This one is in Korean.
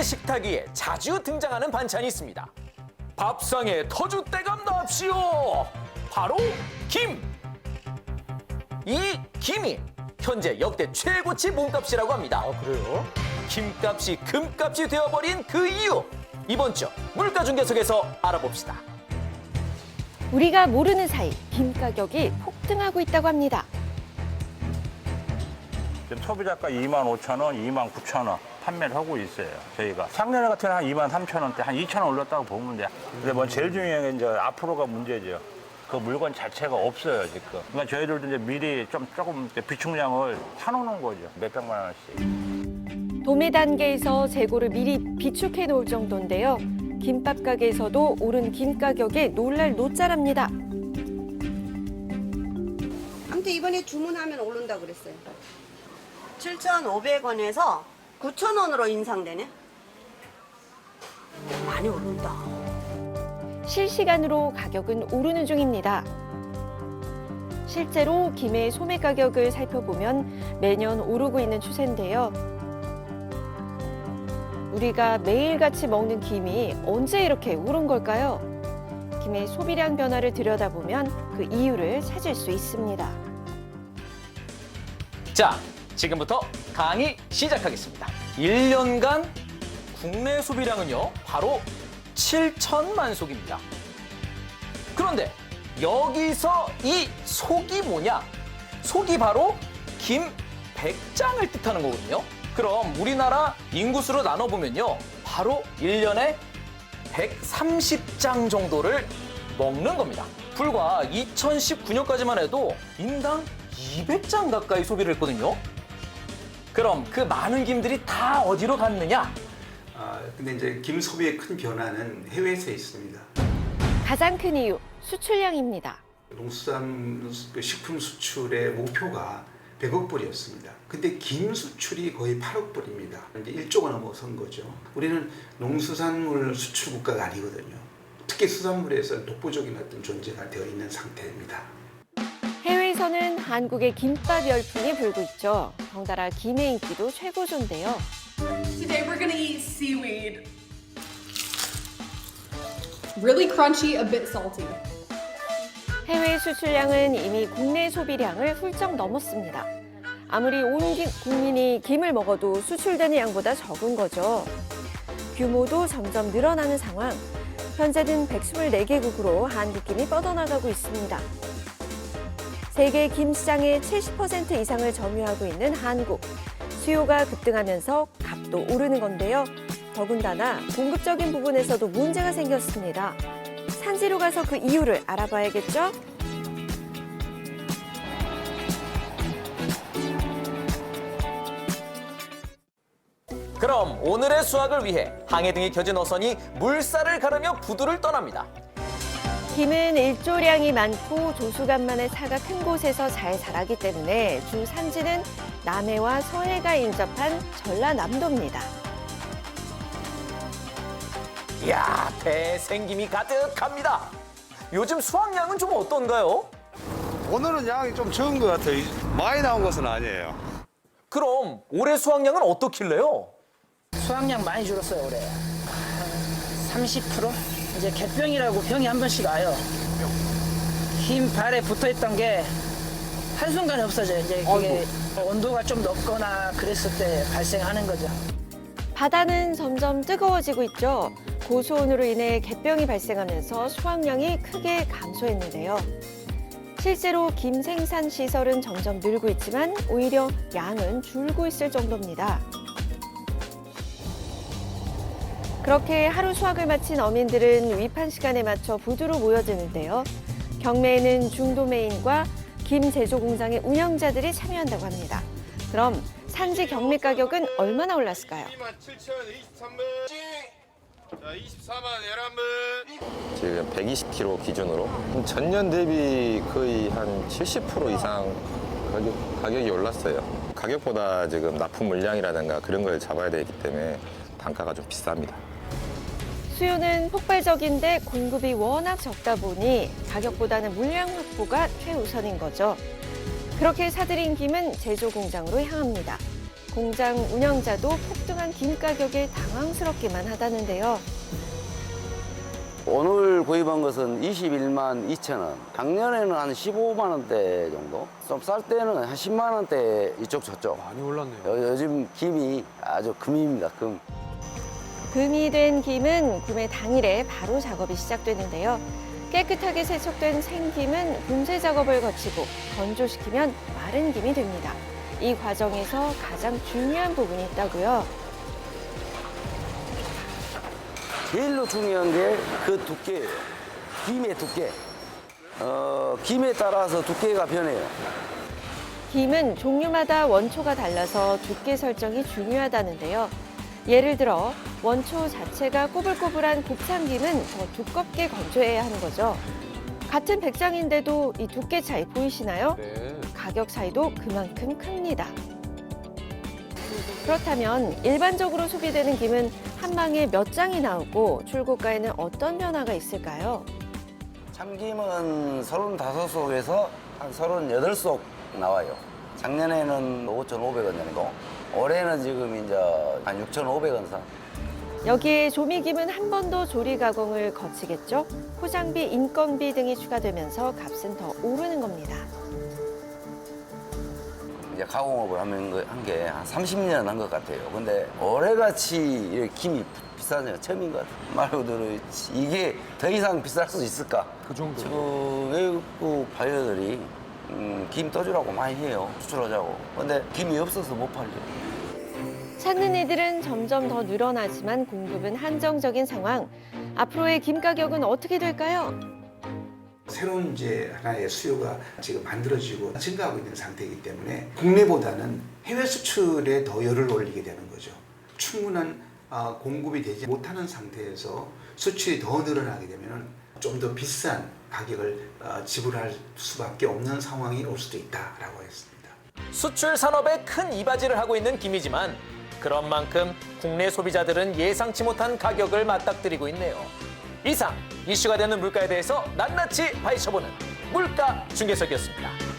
오늘의 식탁 위에 자주 등장하는 반찬이 있습니다. 밥상에 터줏대감 납시오. 바로 김. 이 김이 현재 역대 최고치 몸값이라고 합니다. 아, 그래요? 김값이 금값이 되어버린 그 이유 이번 주 물가 중계석에서 알아봅시다. 우리가 모르는 사이 김 가격이 폭등하고 있다고 합니다. 지금 소비자가 2만 5천 원, 2만 9천 원 판매를 하고 있어요. 저희가 작년에 같은 한 2만 3천 원대, 한 2천 원 올렸다고 보면 돼. 근데 뭐 제일 중요한 게 이제 앞으로가 문제죠. 그 물건 자체가 없어요 지금. 그러니까 저희들도 이제 미리 좀 조금 이제 비축량을 사놓는 거죠. 몇 백만 원씩. 도매 단계에서 재고를 미리 비축해 놓을 정도인데요. 김밥 가게에서도 오른 김 가격에 놀랄 노자랍니다. 아무튼 이번에 주문하면 오른다 그랬어요. 7,500원에서 9,000원으로 인상되네. 많이 오른다. 실시간으로 가격은 오르는 중입니다. 실제로 김의 소매 가격을 살펴보면 매년 오르고 있는 추세인데요. 우리가 매일같이 먹는 김이 언제 이렇게 오른 걸까요? 김의 소비량 변화를 들여다보면 그 이유를 찾을 수 있습니다. 자, 지금부터 강의 시작하겠습니다. 1년간 국내 소비량은요, 바로 7천만 속입니다. 그런데 여기서 이 속이 뭐냐? 속이 바로 김 100장을 뜻하는 거거든요. 그럼 우리나라 인구수로 나눠보면요, 바로 1년에 130장 정도를 먹는 겁니다. 불과 2019년까지만 해도 인당 200장 가까이 소비를 했거든요. 그럼 그 많은 김들이 다 어디로 갔느냐? 아, 근데 이제 김 소비의 큰 변화는 해외에서 있습니다. 가장 큰 이유, 수출량입니다. 농수산 그 식품 수출의 목표가 100억 불이었습니다. 근데 김 수출이 거의 8억 불입니다. 이제 1조가 넘어선 거죠. 우리는 농수산물 수출 국가가 아니거든요. 특히 수산물에서 독보적인 어떤 존재가 되어 있는 상태입니다. 해외에서는 한국의 김밥 열풍이 불고 있죠. 덩달아 김의 인기도 최고조인데요. Today we're gonna eat seaweed. Really crunchy, a bit salty. 해외 수출량은 이미 국내 소비량을 훌쩍 넘었습니다. 아무리 온 기- 국민이 김을 먹어도 수출되는 양보다 적은 거죠. 규모도 점점 늘어나는 상황. 현재는 124개국으로 한국 김이 뻗어나가고 있습니다. 세계 김 시장의 70% 이상을 점유하고 있는 한국. 수요가 급등하면서 값도 오르는 건데요. 더군다나 공급적인 부분에서도 문제가 생겼습니다. 산지로 가서 그 이유를 알아봐야겠죠? 그럼 오늘의 수확을 위해 항해 등이 켜진 어선이 물살을 가르며 부두를 떠납니다. 김은 일조량이 많고 조수간만의 사가 큰 곳에서 잘 자라기 때문에 주 산지는 남해와 서해가 인접한 전라남도입니다. 이야, 대생김이 가득합니다. 요즘 수확량은 좀 어떤가요? 오늘은 양이 좀 적은 것 같아요. 많이 나온 것은 아니에요. 그럼 올해 수확량은 어떻길래요? 수확량 많이 줄었어요 올해 한 30% 이제 개병이라고 병이 한 번씩 와요 흰 발에 붙어있던 게 한순간에 없어져요 이제 그게 온도가 좀 높거나 그랬을 때 발생하는 거죠 바다는 점점 뜨거워지고 있죠. 고수온으로 인해 갯병이 발생하면서 수확량이 크게 감소했는데요. 실제로 김 생산 시설은 점점 늘고 있지만 오히려 양은 줄고 있을 정도입니다. 그렇게 하루 수확을 마친 어민들은 위판 시간에 맞춰 부두로 모여드는데요. 경매에는 중도매인과 김 제조 공장의 운영자들이 참여한다고 합니다. 그럼 산지 경매 가격은 얼마나 올랐을까요? 27,023분. 자, 24만 11분. 지금 120kg 기준으로 전년 대비 거의 한 70% 이상 가격, 가격이 올랐어요. 가격보다 지금 납품 물량이라든가 그런 걸 잡아야 되기 때문에 단가가 좀 비쌉니다. 수요는 폭발적인데 공급이 워낙 적다 보니 가격보다는 물량 확보가 최우선인 거죠. 그렇게 사들인 김은 제조 공장으로 향합니다. 공장 운영자도 폭등한 김 가격에 당황스럽기만 하다는데요. 오늘 구입한 것은 21만 2천 원. 작년에는 한 15만 원대 정도. 좀 쌀 때는 한 10만 원대 이쪽 저쪽. 많이 올랐네요. 요, 요즘 김이 아주 금입니다. 금. 금이 된 김은 구매 당일에 바로 작업이 시작되는데요. 깨끗하게 세척된 생김은 분쇄 작업을 거치고 건조시키면 마른 김이 됩니다. 이 과정에서 가장 중요한 부분이 있다고요. 제일로 중요한 게 그 두께예요. 김의 두께. 어, 김에 따라서 두께가 변해요. 김은 종류마다 원초가 달라서 두께 설정이 중요하다는데요. 예를 들어 원초 자체가 꼬불꼬불한 곱창김은 더 두껍게 건조해야 하는 거죠. 같은 백장인데도 이 두께 차이 보이시나요? 네. 가격 차이도 그만큼 큽니다. 그렇다면 일반적으로 소비되는 김은 한 방에 몇 장이 나오고 출고가에는 어떤 변화가 있을까요? 참김은 35속에서 한 38속 나와요. 작년에는 5,500원 정도. 올해는 지금 이제 한 6,500원 선. 여기에 조미김은 한 번 더 조리 가공을 거치겠죠. 포장비, 인건비 등이 추가되면서 값은 더 오르는 겁니다. 이제 가공업을 하면 한게 한 30년 한 것 같아요. 근데 올해같이 이렇게 김이 비싼 적 처음인 것 같아요. 말 그대로 이게 더 이상 비쌀 수 있을까? 그 정도. 지금 외국 바이어들이 음, 김 떠주라고 많이 해요. 수출하자고. 근데 김이 없어서 못 팔죠. 찾는 이들은 점점 더 늘어나지만 공급은 한정적인 상황. 앞으로의 김 가격은 어떻게 될까요? 새로운 이제 하나의 수요가 지금 만들어지고 증가하고 있는 상태이기 때문에 국내보다는 해외 수출에 더 열을 올리게 되는 거죠. 충분한 아, 공급이 되지 못하는 상태에서 수출이 더 늘어나게 되면 좀 더 비싼 가격을 어, 지불할 수밖에 없는 상황이 올 수도 있다라고 했습니다. 수출 산업에 큰 이바지를 하고 있는 김이지만 그런 만큼 국내 소비자들은 예상치 못한 가격을 맞닥뜨리고 있네요. 이상 이슈가 되는 물가에 대해서 낱낱이 파헤쳐보는 물가 중계석이었습니다.